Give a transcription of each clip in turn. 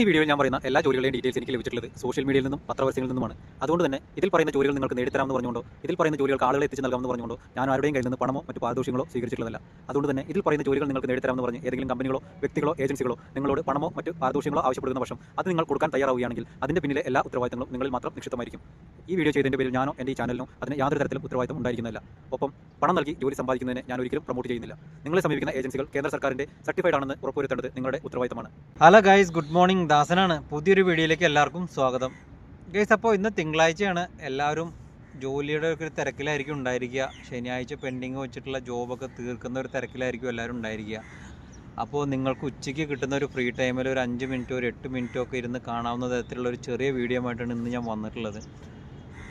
ഈ വീഡിയോയിൽ ഞാൻ പറയുന്ന എല്ലാ ജോലികളുടെയും ഡീറ്റെയിൽസ് എനിക്ക് ലഭിച്ചിട്ടുള്ളത് സോഷ്യൽ മീഡിയയിൽ നിന്നും പത്രപരസ്യങ്ങളിൽ നിന്നുമാണ് അതുകൊണ്ട് തന്നെ ഇതിൽ പറയുന്ന ജോലികൾ നിങ്ങൾക്ക് നേടിത്തരാമെന്ന് പറഞ്ഞുകൊണ്ടോ ഇതിൽ പറയുന്ന ജോലികൾക്ക് ആളുകളെ എത്തിച്ച് നൽകാമെന്ന് പറഞ്ഞുകൊണ്ടോ ഞാൻ ആരുടെയും കയ്യിൽ നിന്ന് പണമോ മറ്റു പാദോഷങ്ങളോ സ്വീകരിച്ചിട്ടുള്ളതല്ല. അതുകൊണ്ട് തന്നെ ഇതിൽ പറയുന്ന ജോലികൾ നിങ്ങൾക്ക് നേടിത്തരാമെന്ന് പറഞ്ഞ് ഏതെങ്കിലും കമ്പനികളോ വ്യക്തികളോ ഏജൻസികളോ നിങ്ങളോട് പണമോ മറ്റു പാദോഷങ്ങളോ ആവശ്യപ്പെടുന്ന പക്ഷം അത് നിങ്ങൾ കൊടുക്കാൻ തയ്യാറാവുകയാണെങ്കിൽ അതിന്റെ പിന്നിലെ എല്ലാ ഉത്തരവാദിത്തങ്ങളും നിങ്ങളിൽ മാത്രം നിക്ഷിപ്തമായിരിക്കും. ഈ വീഡിയോ ചെയ്തതിന്റെ പേരിൽ ഞാനോ എന്റെ ഈ ചാനലിനോ അതിന് യാതൊരു തരത്തിലും ഉത്തരവാദിത്തം ഉണ്ടായിരിക്കുന്നില്ല. ഒപ്പം പണം നൽകി ജോലി സമ്പാദിക്കുന്നതിനെ ഞാൻ ഒരിക്കലും പ്രൊമോട്ട് ചെയ്യുന്നില്ല. നിങ്ങളെ സമീപിക്കുന്ന ഏജൻസികൾ കേന്ദ്ര സർക്കാരിന്റെ സർട്ടിഫൈഡ് ആണെന്ന് ഉറപ്പുവരുത്തേണ്ടത് നിങ്ങളുടെ ഉത്തരവാദിത്തമാണ്. ഹലോ ഗൈസ് ഗുഡ് മോർണിംഗ് ദാസനാണ്. പുതിയൊരു വീഡിയോയിലേക്ക് എല്ലാവർക്കും സ്വാഗതം. ഗൈസ് അപ്പോൾ ഇന്ന് തിങ്കളാഴ്ചയാണ്. എല്ലാവരും ജോലിയുടെ ഒക്കെ ഒരു തിരക്കിലായിരിക്കും ഉണ്ടായിരിക്കുക. ശനിയാഴ്ച പെൻഡിങ് വെച്ചിട്ടുള്ള ജോബൊക്കെ തീർക്കുന്ന ഒരു തിരക്കിലായിരിക്കും എല്ലാവരും ഉണ്ടായിരിക്കുക. അപ്പോൾ നിങ്ങൾക്ക് ഉച്ചയ്ക്ക് കിട്ടുന്ന ഒരു ഫ്രീ ടൈമിൽ ഒരു അഞ്ച് മിനിറ്റോ ഒരു എട്ട് മിനിറ്റോ ഒക്കെ ഇരുന്ന് കാണാവുന്ന തരത്തിലുള്ള ഒരു ചെറിയ വീഡിയോ ആയിട്ടാണ് ഇന്ന് ഞാൻ വന്നിട്ടുള്ളത്.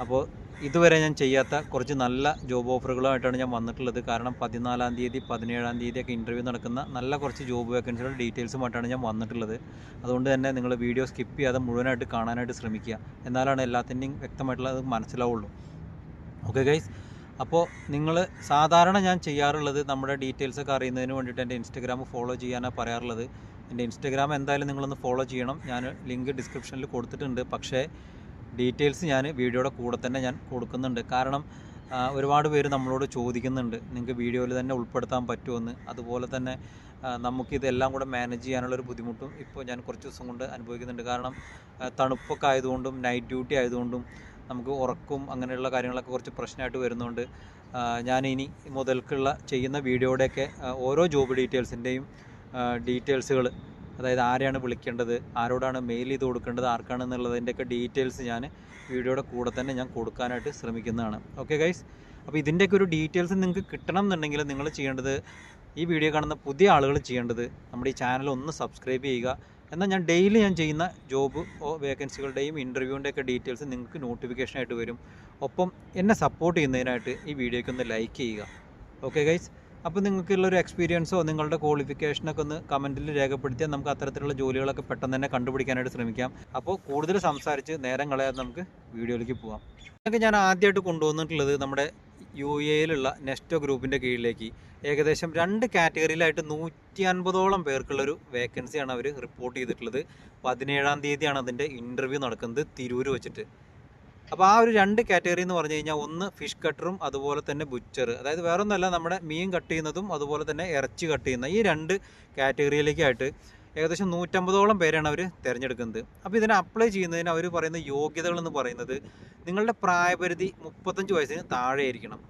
അപ്പോൾ ഇതുവരെ ഞാൻ ചെയ്യാത്ത കുറച്ച് നല്ല ജോബ് ഓഫറുകളുമായിട്ടാണ് ഞാൻ വന്നിട്ടുള്ളത്. കാരണം പതിനാലാം തീയതി പതിനേഴാം തീയതി ഒക്കെ ഇന്റർവ്യൂ നടക്കുന്ന നല്ല കുറച്ച് ജോബ് വേക്കൻസികളുടെ ഡീറ്റെയിൽസുമായിട്ടാണ് ഞാൻ വന്നിട്ടുള്ളത്. അതുകൊണ്ട് തന്നെ നിങ്ങൾ വീഡിയോ സ്കിപ്പ് ചെയ്യാതെ മുഴുവനായിട്ട് കാണാനായിട്ട് ശ്രമിക്കുക. എന്നാലാണ് എല്ലാത്തിന്റെയും വ്യക്തമായിട്ടുള്ളത് മനസ്സിലാവുള്ളൂ. ഓക്കെ ഗൈസ് അപ്പോൾ നിങ്ങൾ സാധാരണ ഞാൻ ചെയ്യാറുള്ളത് നമ്മുടെ ഡീറ്റെയിൽസ് ഒക്കെ അറിയുന്നതിന് വേണ്ടിയിട്ട് എന്റെ ഇൻസ്റ്റഗ്രാം ഫോളോ ചെയ്യാനാണ് പറയാറുള്ളത്. എന്റെ ഇൻസ്റ്റഗ്രാം എന്തായാലും നിങ്ങളൊന്ന് ഫോളോ ചെയ്യണം. ഞാൻ ലിങ്ക് ഡിസ്ക്രിപ്ഷനിൽ കൊടുത്തിട്ടുണ്ട്. പക്ഷേ ഡീറ്റെയിൽസ് ഞാൻ വീഡിയോയുടെ കൂടെ തന്നെ ഞാൻ കൊടുക്കുന്നുണ്ട്. കാരണം ഒരുപാട് പേര് നമ്മളോട് ചോദിക്കുന്നുണ്ട് നിങ്ങൾക്ക് വീഡിയോയിൽ തന്നെ ഉൾപ്പെടുത്താൻ പറ്റുമെന്ന്. അതുപോലെ തന്നെ നമുക്കിതെല്ലാം കൂടെ മാനേജ് ചെയ്യാനുള്ളൊരു ബുദ്ധിമുട്ടും ഇപ്പോൾ ഞാൻ കുറച്ച് ദിവസം കൊണ്ട് അനുഭവിക്കുന്നുണ്ട്. കാരണം തണുപ്പൊക്കെ ആയതുകൊണ്ടും നൈറ്റ് ഡ്യൂട്ടി ആയതുകൊണ്ടും നമുക്ക് ഉറക്കും അങ്ങനെയുള്ള കാര്യങ്ങളൊക്കെ കുറച്ച് പ്രശ്നമായിട്ട് വരുന്നുണ്ട്. ഞാൻ ഇനി മുതൽക്കുള്ള ചെയ്യുന്ന വീഡിയോയുടെയൊക്കെ ഓരോ ജോബ് ഡീറ്റെയിൽസിന്റെയും ഡീറ്റെയിൽസുകൾ അതായത് ആരെയാണ് വിളിക്കേണ്ടത് ആരോടാണ് മെയിൽ ചെയ്ത് കൊടുക്കേണ്ടത് ആർക്കാണെന്നുള്ളതിന്റെയൊക്കെ ഡീറ്റെയിൽസ് ഞാൻ വീഡിയോയുടെ കൂടെ തന്നെ ഞാൻ കൊടുക്കാനായിട്ട് ശ്രമിക്കുന്നതാണ്. ഓക്കെ ഗൈസ് അപ്പോൾ ഇതിന്റെയൊക്കെ ഒരു ഡീറ്റെയിൽസ് നിങ്ങൾക്ക് കിട്ടണം എന്നുണ്ടെങ്കിൽ നിങ്ങൾ ചെയ്യേണ്ടത് ഈ വീഡിയോ കാണുന്ന പുതിയ ആളുകൾ ചെയ്യേണ്ടത് നമ്മുടെ ഈ ചാനൽ ഒന്ന് സബ്സ്ക്രൈബ് ചെയ്യുക. എന്നാൽ ഞാൻ ഡെയിലി ഞാൻ ചെയ്യുന്ന ജോബ് വേക്കൻസികളുടെയും ഇന്റർവ്യൂവിന്റെയൊക്കെ ഡീറ്റെയിൽസ് നിങ്ങൾക്ക് നോട്ടിഫിക്കേഷനായിട്ട് വരും. ഒപ്പം എന്നെ സപ്പോർട്ട് ചെയ്യുന്നതിനായിട്ട് ഈ വീഡിയോയ്ക്ക് ഒന്ന് ലൈക്ക് ചെയ്യുക. ഓക്കെ ഗൈസ് അപ്പോൾ നിങ്ങൾക്കുള്ള ഒരു എക്സ്പീരിയൻസോ നിങ്ങളുടെ ക്വാളിഫിക്കേഷനൊക്കെ ഒന്ന് കമന്റിൽ രേഖപ്പെടുത്തിയാൽ നമുക്ക് അത്തരത്തിലുള്ള ജോലികളൊക്കെ പെട്ടെന്ന് തന്നെ കണ്ടുപിടിക്കാനായിട്ട് ശ്രമിക്കാം. അപ്പോൾ കൂടുതൽ സംസാരിച്ച് നേരം കളയാതെ നമുക്ക് വീഡിയോയിലേക്ക് പോകാം ഇതൊക്കെ ഞാൻ ആദ്യമായിട്ട് കൊണ്ടുവന്നിട്ടുള്ളത് നമ്മുടെ യു എയിലുള്ള നെസ്റ്റോ ഗ്രൂപ്പിന്റെ കീഴിലേക്ക്. ഏകദേശം രണ്ട് കാറ്റഗറിയിലായിട്ട് നൂറ്റി അൻപതോളം പേർക്കുള്ളൊരു വേക്കൻസിയാണ് അവർ റിപ്പോർട്ട് ചെയ്തിട്ടുള്ളത്. പതിനേഴാം തീയതിയാണ് അതിന്റെ ഇന്റർവ്യൂ നടക്കുന്നത് തിരൂർ വെച്ചിട്ട്. അപ്പോൾ ആ ഒരു രണ്ട് കാറ്റഗറി എന്ന് പറഞ്ഞു കഴിഞ്ഞാൽ ഒന്ന് ഫിഷ് കട്ടറും അതുപോലെ തന്നെ ബുച്ചർ അതായത് വേറൊന്നല്ല നമ്മുടെ മീൻ കട്ട് ചെയ്യുന്നതും അതുപോലെ തന്നെ ഇറച്ചി കട്ട് ചെയ്യുന്ന ഈ രണ്ട് കാറ്റഗറിയിലേക്കായിട്ട് ഏകദേശം നൂറ്റമ്പതോളം പേരാണ് അവർ തിരഞ്ഞെടുക്കുന്നത്. അപ്പോൾ ഇതിനെ അപ്ലൈ ചെയ്യുന്നതിന് അവർ പറയുന്ന യോഗ്യതകൾ എന്ന് പറയുന്നത് നിങ്ങളുടെ പ്രായപരിധി മുപ്പത്തഞ്ച് വയസ്സിന് താഴെയായിരിക്കണം.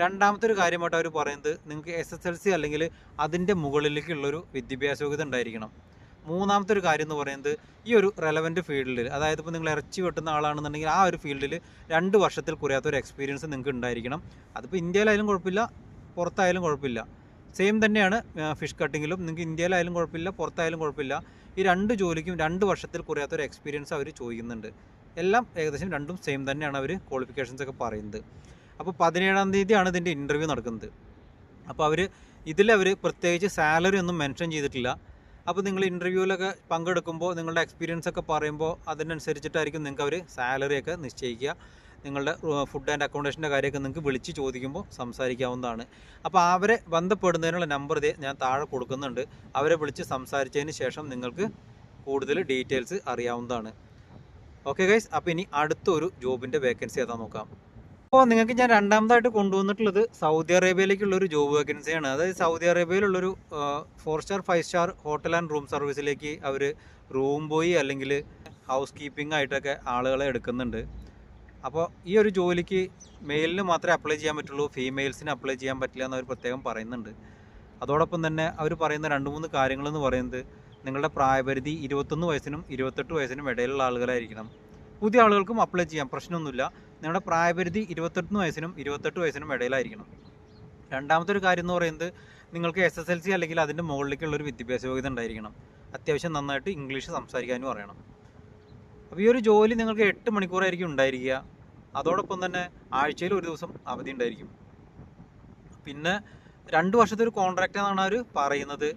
രണ്ടാമത്തെ ഒരു കാര്യമായിട്ട് അവർ പറയുന്നത് നിങ്ങൾക്ക് എസ് എസ് എൽ സി അല്ലെങ്കിൽ അതിന്റെ മുകളിലേക്കുള്ളൊരു വിദ്യാഭ്യാസ യോഗ്യത ഉണ്ടായിരിക്കണം. മൂന്നാമത്തെ ഒരു കാര്യം എന്ന് പറയുന്നത് ഈ ഒരു റെലവന്റ് ഫീൽഡിൽ അതായത് ഇപ്പോൾ നിങ്ങൾ ഇറച്ചി വെട്ടുന്ന ആളാണെന്നുണ്ടെങ്കിൽ ആ ഒരു ഫീൽഡിൽ രണ്ട് വർഷത്തിൽ കുറയാത്ത ഒരു എക്സ്പീരിയൻസ് നിങ്ങൾക്ക് ഉണ്ടായിരിക്കണം. അതിപ്പോൾ ഇന്ത്യയിലായാലും കുഴപ്പമില്ല പുറത്തായാലും കുഴപ്പമില്ല. സെയിം തന്നെയാണ് ഫിഷ് കട്ടിങ്ങിലും നിങ്ങൾക്ക് ഇന്ത്യയിലായാലും കുഴപ്പമില്ല പുറത്തായാലും കുഴപ്പമില്ല. ഈ രണ്ട് ജോലിക്കും രണ്ട് വർഷത്തിൽ കുറയാത്ത ഒരു എക്സ്പീരിയൻസ് അവർ ചോദിക്കുന്നുണ്ട്. എല്ലാം ഏകദേശം രണ്ടും സെയിം തന്നെയാണ് അവർ ക്വാളിഫിക്കേഷൻസ് ഒക്കെ പറയുന്നത്. അപ്പോൾ പതിനേഴാം തീയതിയാണ് ഇതിന്റെ ഇന്റർവ്യൂ നടക്കുന്നത്. അപ്പോൾ അവർ ഇതിലവർ പ്രത്യേകിച്ച് സാലറി ഒന്നും മെൻഷൻ ചെയ്തിട്ടില്ല. അപ്പോൾ നിങ്ങൾ ഇന്റർവ്യൂവിലൊക്കെ പങ്കെടുക്കുമ്പോൾ നിങ്ങളുടെ എക്സ്പീരിയൻസ് ഒക്കെ പറയുമ്പോൾ അതിനനുസരിച്ചിട്ടായിരിക്കും നിങ്ങൾക്ക് അവർ സാലറിയൊക്കെ നിശ്ചയിക്കുക. നിങ്ങളുടെ ഫുഡ് ആൻഡ് അക്കോമഡേഷന്റെ കാര്യമൊക്കെ നിങ്ങൾക്ക് വിളിച്ച് ചോദിക്കുമ്പോൾ സംസാരിക്കാവുന്നതാണ്. അപ്പോൾ അവരെ ബന്ധപ്പെടുന്നതിനുള്ള നമ്പർ ഇതേ ഞാൻ താഴെ കൊടുക്കുന്നുണ്ട്. അവരെ വിളിച്ച് സംസാരിച്ചതിന് ശേഷം നിങ്ങൾക്ക് കൂടുതൽ ഡീറ്റെയിൽസ് അറിയാവുന്നതാണ്. ഓക്കെ ഗൈസ് അപ്പോൾ ഇനി അടുത്തൊരു ജോബിന്റെ വേക്കൻസി ഏതാ നോക്കാം. അപ്പോൾ നിങ്ങൾക്ക് ഞാൻ രണ്ടാമതായിട്ട് കൊണ്ടുവന്നിട്ടുള്ളത് സൗദി അറേബ്യയിലേക്കുള്ള ഒരു ജോബ് വേക്കൻസിയാണ് അതായത് Saudi അറേബ്യയിലുള്ളൊരു four star five star hotel and room സർവീസിലേക്ക് അവർ റൂം ബോയ് അല്ലെങ്കിൽ ഹൗസ് കീപ്പിംഗ് ആയിട്ടൊക്കെ ആളുകളെ എടുക്കുന്നുണ്ട്. അപ്പോൾ ഈ ഒരു ജോലിക്ക് മെയിലിന് മാത്രമേ അപ്ലൈ ചെയ്യാൻ പറ്റുള്ളൂ ഫീമെയിൽസിന് അപ്ലൈ ചെയ്യാൻ പറ്റില്ല എന്ന് അവർ പ്രത്യേകം പറയുന്നുണ്ട്. അതോടൊപ്പം തന്നെ അവർ പറയുന്ന രണ്ട് മൂന്ന് കാര്യങ്ങളെന്ന് പറയുന്നത് നിങ്ങളുടെ പ്രായപരിധി ഇരുപത്തൊന്ന് വയസ്സിനും ഇരുപത്തെട്ട് വയസ്സിനും ഇടയിലുള്ള ആളുകളായിരിക്കണം. പുതിയ ആളുകൾക്കും അപ്ലൈ ചെയ്യാം. പ്രശ്നമൊന്നുമില്ല. നിങ്ങളുടെ പ്രായപരിധി ഇരുപത്തെട്ട് വയസ്സിനും ഇരുപത്തെട്ട് വയസ്സിനും ഇടയിലായിരിക്കണം. രണ്ടാമത്തെ ഒരു കാര്യം എന്ന് പറയുന്നത് നിങ്ങൾക്ക് എസ് എസ് എൽ സി അല്ലെങ്കിൽ അതിന്റെ മുകളിലേക്കുള്ള ഒരു വിദ്യാഭ്യാസ യോഗ്യത ഉണ്ടായിരിക്കണം. അത്യാവശ്യം നന്നായിട്ട് ഇംഗ്ലീഷ് സംസാരിക്കാനും അറിയണം അപ്പോൾ ഈ ഒരു ജോലി നിങ്ങൾക്ക് എട്ട് മണിക്കൂറായിരിക്കും ഉണ്ടായിരിക്കുക. അതോടൊപ്പം തന്നെ ആഴ്ചയിൽ ഒരു ദിവസം അവധി ഉണ്ടായിരിക്കും. പിന്നെ രണ്ട് വർഷത്തെ ഒരു കോൺട്രാക്റ്റ് എന്നാണ് അവർ പറയുന്നത്.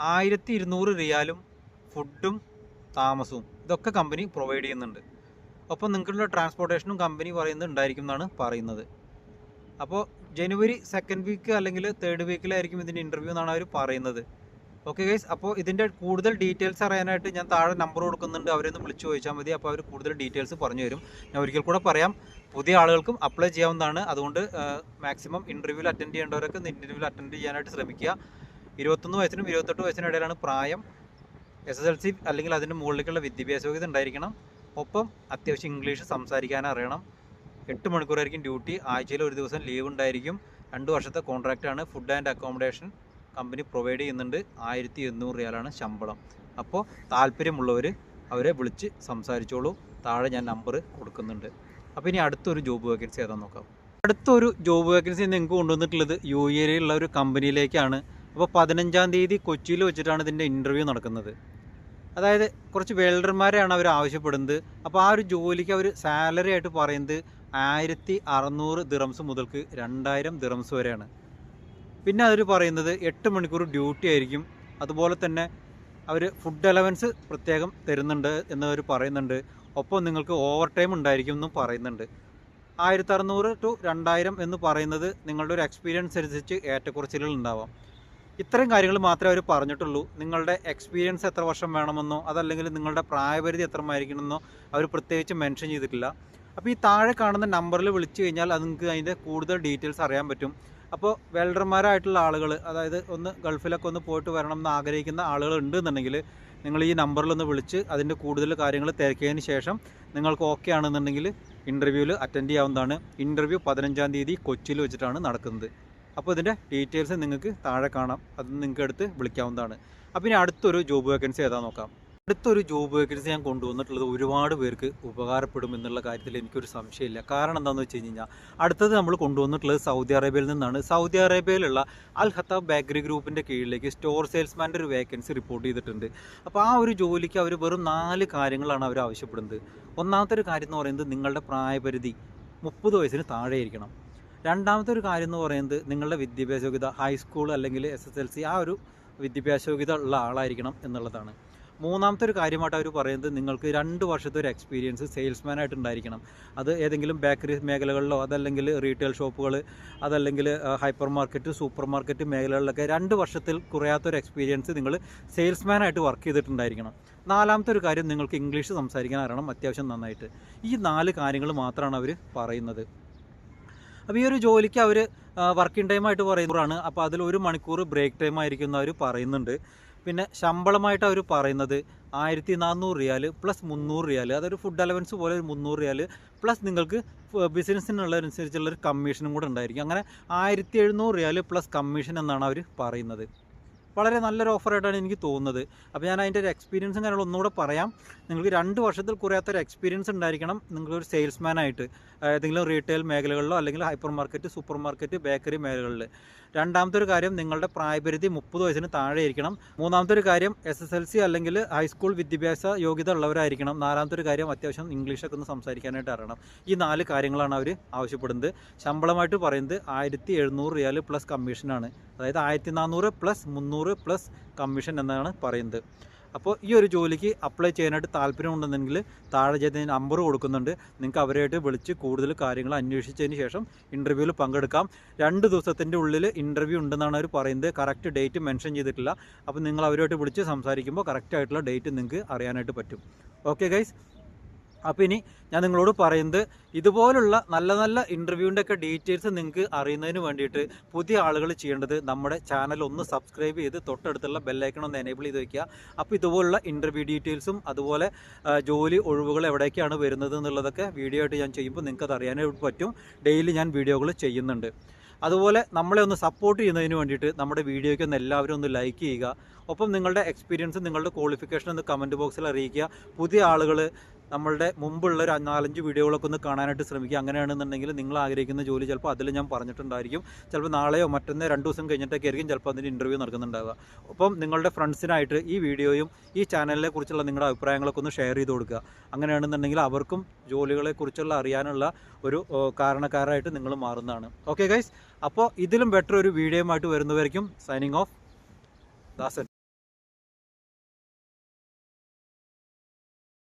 ആയിരത്തി ഇരുന്നൂറ് റിയാലും ഫുഡും താമസവും ഇതൊക്കെ കമ്പനി പ്രൊവൈഡ് ചെയ്യുന്നുണ്ട്. ഒപ്പം നിങ്ങൾക്കുള്ള ട്രാൻസ്പോർട്ടേഷനും കമ്പനി പറയുന്നത് ഉണ്ടായിരിക്കും എന്നാണ് പറയുന്നത്. അപ്പോൾ ജനുവരി സെക്കൻഡ് വീക്ക് അല്ലെങ്കിൽ തേർഡ് വീക്കിലായിരിക്കും ഇതിന്റെ ഇന്റർവ്യൂ എന്നാണ് അവർ പറയുന്നത്. ഓക്കെ ഗൈസ് അപ്പോൾ ഇതിന്റെ കൂടുതൽ ഡീറ്റെയിൽസ് അറിയാനായിട്ട് ഞാൻ താഴെ നമ്പർ കൊടുക്കുന്നുണ്ട്. അവരെ ഒന്ന് വിളിച്ച് ചോദിച്ചാൽ മതി. അപ്പോൾ അവർ കൂടുതൽ ഡീറ്റെയിൽസ് പറഞ്ഞു തരും. ഞാൻ ഒരിക്കൽ കൂടെ പറയാം. പുതിയ ആളുകൾക്കും അപ്ലൈ ചെയ്യാവുന്നതാണ്. അതുകൊണ്ട് മാക്സിമം ഇന്റർവ്യൂവിൽ അറ്റൻഡ് ചെയ്യേണ്ടവരൊക്കെ ഇന്റർവ്യൂവിൽ അറ്റൻഡ് ചെയ്യാനായിട്ട് ശ്രമിക്കുക. ഇരുപത്തൊന്ന് വയസ്സിനും ഇരുപത്തെട്ട് വയസ്സിനും ഇടയിലാണ് പ്രായം. എസ് എസ് എൽ സി അല്ലെങ്കിൽ അതിന്റെ മുകളിലേക്കുള്ള വിദ്യാഭ്യാസ യോഗ്യത ഉണ്ടായിരിക്കണം. ഒപ്പം അത്യാവശ്യം ഇംഗ്ലീഷ് സംസാരിക്കാൻ അറിയണം. എട്ട് മണിക്കൂറായിരിക്കും ഡ്യൂട്ടി. ആഴ്ചയിൽ ഒരു ദിവസം ലീവ് ഉണ്ടായിരിക്കും. രണ്ട് വർഷത്തെ കോൺട്രാക്റ്റാണ് food and accommodation company provide ചെയ്യുന്നുണ്ട്. ആയിരത്തി എണ്ണൂറ് റിയാലാണ് ശമ്പളം. അപ്പോൾ താല്പര്യമുള്ളവർ അവരെ വിളിച്ച് സംസാരിച്ചോളൂ. താഴെ ഞാൻ നമ്പർ കൊടുക്കുന്നുണ്ട്. അപ്പോൾ ഇനി അടുത്തൊരു ജോബ് വേക്കൻസി ഏതാണെന്ന് നോക്കാം. അടുത്തൊരു ജോബ് വേക്കൻസി നിങ്ങൾക്ക് കൊണ്ടുവന്നിട്ടുള്ളത് യു എയിലുള്ള ഒരു കമ്പനിയിലേക്കാണ് അപ്പോൾ പതിനഞ്ചാം തീയതി കൊച്ചിയിൽ വെച്ചിട്ടാണ് ഇതിന്റെ ഇന്റർവ്യൂ നടക്കുന്നത്. അതായത് കുറച്ച് വെൽഡർമാരെയാണ് അവർ ആവശ്യപ്പെടുന്നത്. അപ്പോൾ ആ ഒരു ജോലിക്ക് അവർ സാലറി ആയിട്ട് പറയുന്നത് ആയിരത്തി അറുന്നൂറ് ദിറംസ് മുതൽക്ക് രണ്ടായിരം ദിറംസ് വരെയാണ്. പിന്നെ അവർ പറയുന്നത് എട്ട് മണിക്കൂർ ഡ്യൂട്ടി ആയിരിക്കും. അതുപോലെ തന്നെ അവർ ഫുഡ് അലവൻസ് പ്രത്യേകം തരുന്നുണ്ട് എന്ന് അവർ പറയുന്നുണ്ട്. ഒപ്പം നിങ്ങൾക്ക് ഓവർ ടൈം ഉണ്ടായിരിക്കും എന്നും പറയുന്നുണ്ട്. ആയിരത്തി അറുന്നൂറ് ടു രണ്ടായിരം എന്ന് പറയുന്നത് നിങ്ങളുടെ ഒരു എക്സ്പീരിയൻസ് അനുസരിച്ച് ഏറ്റക്കുറച്ചിലുകൾ ഉണ്ടാവാം ഇത്രയും കാര്യങ്ങൾ മാത്രമേ അവർ പറഞ്ഞിട്ടുള്ളൂ. നിങ്ങളുടെ എക്സ്പീരിയൻസ് എത്ര വർഷം വേണമെന്നോ അതല്ലെങ്കിൽ നിങ്ങളുടെ പ്രായപരിധി എത്രമായിരിക്കണമെന്നോ അവർ പ്രത്യേകിച്ച് മെൻഷൻ ചെയ്തിട്ടില്ല. അപ്പോൾ ഈ താഴെ കാണുന്ന നമ്പറിൽ വിളിച്ചു കഴിഞ്ഞാൽ അത് നിങ്ങൾക്ക് അതിന്റെ കൂടുതൽ ഡീറ്റെയിൽസ് അറിയാൻ പറ്റും. അപ്പോൾ വെൽഡർമാരായിട്ടുള്ള ആളുകൾ അതായത് ഒന്ന് ഗൾഫിലൊക്കെ ഒന്ന് പോയിട്ട് വരണം എന്ന് ആഗ്രഹിക്കുന്ന ആളുകൾ ഉണ്ടെന്നുണ്ടെങ്കിൽ നിങ്ങൾ ഈ നമ്പറിലൊന്ന് വിളിച്ച് അതിന്റെ കൂടുതൽ കാര്യങ്ങൾ തിരക്കിയതിന് ശേഷം നിങ്ങൾക്ക് ഓക്കെ ആണെന്നുണ്ടെങ്കിൽ ഇന്റർവ്യൂവിൽ അറ്റൻഡ് ചെയ്യാവുന്നതാണ്. ഇന്റർവ്യൂ പതിനഞ്ചാം തീയതി കൊച്ചിയിൽ വെച്ചിട്ടാണ് നടക്കുന്നത്. അപ്പോൾ ഇതിന്റെ ഡീറ്റെയിൽസ് നിങ്ങൾക്ക് താഴെ കാണാം. അത് നിങ്ങൾക്ക് എടുത്ത് വിളിക്കാവുന്നതാണ്. അപ്പോൾ ഇനി അടുത്തൊരു ജോബ് വേക്കൻസി ഏതാ നോക്കാം. അടുത്തൊരു ജോബ് വേക്കൻസി ഞാൻ കൊണ്ടുവന്നിട്ടുള്ളത് ഒരുപാട് പേർക്ക് ഉപകാരപ്പെടും എന്നുള്ള കാര്യത്തിൽ എനിക്കൊരു സംശയമില്ല. കാരണം എന്താണെന്ന് വെച്ച് കഴിഞ്ഞാൽ അടുത്തത് നമ്മൾ കൊണ്ടുവന്നിട്ടുള്ളത് സൗദി അറേബ്യയിൽ നിന്നാണ്. സൗദി അറേബ്യയിലുള്ള അൽ ഹത്താബ് ബേക്കറി ഗ്രൂപ്പിന്റെ കീഴിലേക്ക് സ്റ്റോർ സെയിൽസ്മാന്റെ ഒരു വേക്കൻസി റിപ്പോർട്ട് ചെയ്തിട്ടുണ്ട്. അപ്പോൾ ആ ഒരു ജോലിക്ക് അവർ വെറും നാല് കാര്യങ്ങളാണ് അവർ ആവശ്യപ്പെടുന്നത്. ഒന്നാമത്തെ ഒരു കാര്യം എന്ന് പറയുന്നത് നിങ്ങളുടെ പ്രായപരിധി മുപ്പത് വയസ്സിന് താഴെയായിരിക്കണം. രണ്ടാമത്തെ ഒരു കാര്യം എന്ന് പറയുന്നത് നിങ്ങളുടെ വിദ്യാഭ്യാസ യോഗ്യത ഹൈസ്കൂൾ അല്ലെങ്കിൽ എസ് എസ് എൽ സി ആ ഒരു വിദ്യാഭ്യാസ യോഗ്യത ഉള്ള ആളായിരിക്കണം എന്നുള്ളതാണ്. മൂന്നാമത്തെ ഒരു കാര്യമായിട്ട് അവർ പറയുന്നത് നിങ്ങൾക്ക് രണ്ട് വർഷത്തെ ഒരു എക്സ്പീരിയൻസ് സെയിൽസ്മാൻ ആയിട്ട് ഉണ്ടായിരിക്കണം. അത് ഏതെങ്കിലും ബേക്കറി മേഖലകളിലോ അതല്ലെങ്കിൽ റീറ്റെയിൽ ഷോപ്പുകൾ അതല്ലെങ്കിൽ ഹൈപ്പർ മാർക്കറ്റ് സൂപ്പർ മാർക്കറ്റ് മേഖലകളിലൊക്കെ രണ്ട് വർഷത്തിൽ കുറയാത്തൊരു എക്സ്പീരിയൻസ് നിങ്ങൾ സെയിൽസ്മാൻ ആയിട്ട് വർക്ക് ചെയ്തിട്ടുണ്ടായിരിക്കണം. നാലാമത്തെ ഒരു കാര്യം നിങ്ങൾക്ക് ഇംഗ്ലീഷ് സംസാരിക്കാൻ അറിയണം അത്യാവശ്യം നന്നായിട്ട്. ഈ നാല് കാര്യങ്ങൾ മാത്രമാണ് അവർ പറയുന്നത്. അപ്പോൾ ഈ ഒരു ജോലിക്ക് അവർ വർക്കിംഗ് ടൈമായിട്ട് പറയുന്നതാണ് അപ്പോൾ അതിൽ ഒരു മണിക്കൂർ ബ്രേക്ക് ടൈം ആയിരിക്കും എന്ന് അവർ പറയുന്നുണ്ട്. പിന്നെ ശമ്പളമായിട്ട് അവർ പറയുന്നത് ആയിരത്തി നാനൂറ് റിയാൽ പ്ലസ് മുന്നൂറ് റിയാൽ അതൊരു ഫുഡ് അലവൻസ് പോലെ ഒരു മുന്നൂറ് റിയാൽ പ്ലസ് നിങ്ങൾക്ക് ബിസിനസ്സിനുള്ളതനുസരിച്ചുള്ളൊരു കമ്മീഷനും കൂടെ ഉണ്ടായിരിക്കും. അങ്ങനെ ആയിരത്തി എഴുന്നൂറ് റിയാൽ പ്ലസ് കമ്മീഷൻ എന്നാണ് അവർ പറയുന്നത്. വളരെ നല്ലൊരു ഓഫറായിട്ടാണ് എനിക്ക് തോന്നുന്നത്. അപ്പോൾ ഞാൻ അതിന്റെ ഒരു എക്സ്പീരിയൻസും കാര്യങ്ങളും ഒന്നുകൂടെ പറയാം. നിങ്ങൾക്ക് രണ്ട് വർഷത്തിൽ കുറയാത്ത ഒരു എക്സ്പീരിയൻസ് ഉണ്ടായിരിക്കണം നിങ്ങളൊരു സെയിൽസ്മാൻ ആയിട്ട്. ഏതെങ്കിലും റീറ്റെയിൽ മേഖലകളിലോ അല്ലെങ്കിൽ hypermarket supermarket bakery മേഖലകളിൽ രണ്ടാമത്തെ ഒരു കാര്യം നിങ്ങളുടെ പ്രായപരിധി മുപ്പത് വയസ്സിന് താഴെ ഇരിക്കണം മൂന്നാമത്തെ ഒരു കാര്യം എസ് എസ് എൽ സി അല്ലെങ്കിൽ ഹൈസ്കൂൾ വിദ്യാഭ്യാസ യോഗ്യത ഉള്ളവരായിരിക്കണം. നാലാമത്തെ ഒരു കാര്യം അത്യാവശ്യം ഇംഗ്ലീഷൊക്കെ ഒന്ന് സംസാരിക്കാനായിട്ട് അറിയണം. ഈ നാല് കാര്യങ്ങളാണ് അവർ ആവശ്യപ്പെടുന്നത്. ശമ്പളമായിട്ട് പറയുന്നത് ആയിരത്തി എഴുന്നൂറ് റിയാൽ പ്ലസ് കമ്മീഷനാണ് അതായത് ആയിരത്തി നാനൂറ് പ്ലസ് മുന്നൂറ് പ്ലസ് കമ്മീഷൻ എന്നാണ് പറയുന്നത്. അപ്പോൾ ഈ ഒരു ജോലിക്ക് അപ്ലൈ ചെയ്യാനായിട്ട് താല്പര്യമുണ്ടെന്നെങ്കിൽ താഴെ ചെയ്ത് നമ്പർ കൊടുക്കുന്നുണ്ട്. നിങ്ങൾക്ക് അവരായിട്ട് വിളിച്ച് കൂടുതൽ കാര്യങ്ങൾ അന്വേഷിച്ചതിന് ശേഷം ഇന്റർവ്യൂവിൽ പങ്കെടുക്കാം. രണ്ട് ദിവസത്തിന്റെ ഉള്ളിൽ ഇന്റർവ്യൂ ഉണ്ടെന്നാണ് അവർ പറയുന്നത്. കറക്റ്റ് ഡേറ്റ് മെൻഷൻ ചെയ്തിട്ടില്ല. അപ്പോൾ നിങ്ങൾ അവരുമായിട്ട് വിളിച്ച് സംസാരിക്കുമ്പോൾ കറക്റ്റ് ആയിട്ടുള്ള ഡേറ്റ് നിങ്ങൾക്ക് അറിയാനായിട്ട് പറ്റും. ഓക്കെ ഗൈസ് അപ്പോൾ ഇനി ഞാൻ നിങ്ങളോട് പറയുന്നത് ഇതുപോലുള്ള നല്ല നല്ല ഇന്റർവ്യൂവിന്റെ ഒക്കെ ഡീറ്റെയിൽസ് നിങ്ങൾക്ക് അറിയുന്നതിന് വേണ്ടിയിട്ട് പുതിയ ആളുകൾ ചെയ്യേണ്ടത് നമ്മുടെ ചാനൽ ഒന്ന് സബ്സ്ക്രൈബ് ചെയ്ത് തൊട്ടടുത്തുള്ള ബെല്ലൈക്കൺ ഒന്ന് എനേബിൾ ചെയ്ത് വയ്ക്കുക അപ്പോൾ ഇതുപോലുള്ള ഇന്റർവ്യൂ ഡീറ്റെയിൽസും അതുപോലെ ജോലി ഒഴിവുകൾ എവിടേക്കാണ് വരുന്നത് എന്നുള്ളതൊക്കെ വീഡിയോ ആയിട്ട് ഞാൻ ചെയ്യുമ്പോൾ നിങ്ങൾക്ക് അറിയാനായിട്ട് പറ്റും. ഡെയിലി ഞാൻ വീഡിയോകൾ ചെയ്യുന്നുണ്ട്. അതുപോലെ നമ്മളെ ഒന്ന് സപ്പോർട്ട് ചെയ്യുന്നതിന് വേണ്ടിയിട്ട് നമ്മുടെ വീഡിയോയ്ക്ക് ഒന്ന് എല്ലാവരും ഒന്ന് ലൈക്ക് ചെയ്യുക. ഒപ്പം നിങ്ങളുടെ എക്സ്പീരിയൻസ് നിങ്ങളുടെ ക്വാളിഫിക്കേഷൻ ഒന്ന് കമന്റ് ബോക്സിൽ അറിയിക്കുക. പുതിയ ആളുകൾ നമ്മളുടെ മുമ്പുള്ള ഒരു നാലഞ്ച് വീഡിയോകളൊക്കെ ഒന്ന് കാണാനായിട്ട് ശ്രമിക്കുക. അങ്ങനെയാണെന്നുണ്ടെങ്കിൽ നിങ്ങൾ ആഗ്രഹിക്കുന്ന ജോലി ചിലപ്പോൾ അതിൽ ഞാൻ പറഞ്ഞിട്ടുണ്ടായിരിക്കും. ചിലപ്പോൾ നാളെയോ മറ്റന്നേ രണ്ട് ദിവസം കഴിഞ്ഞിട്ടൊക്കെ ആയിരിക്കും ചിലപ്പോൾ അതിന്റെ ഇന്റർവ്യൂ നടക്കുന്നുണ്ടാവുക. അപ്പം നിങ്ങളുടെ ഫ്രണ്ട്സിനായിട്ട് ഈ വീഡിയോയും ഈ ചാനലിനെ കുറിച്ചുള്ള നിങ്ങളുടെ അഭിപ്രായങ്ങളൊക്കെ ഒന്ന് ഷെയർ ചെയ്ത് കൊടുക്കുക. അങ്ങനെയാണെന്നുണ്ടെങ്കിൽ അവർക്കും ജോലികളെക്കുറിച്ചുള്ള അറിയാനുള്ള ഒരു കാരണക്കാരായിട്ട് നിങ്ങൾ മാറുന്നതാണ്. ഓക്കെ ഗൈസ് അപ്പോൾ ഇതിലും ബെറ്റർ ഒരു വീഡിയോയുമായിട്ട് വരുന്നവരായിരിക്കും സൈനിങ് ഓഫ് ദാസൻ.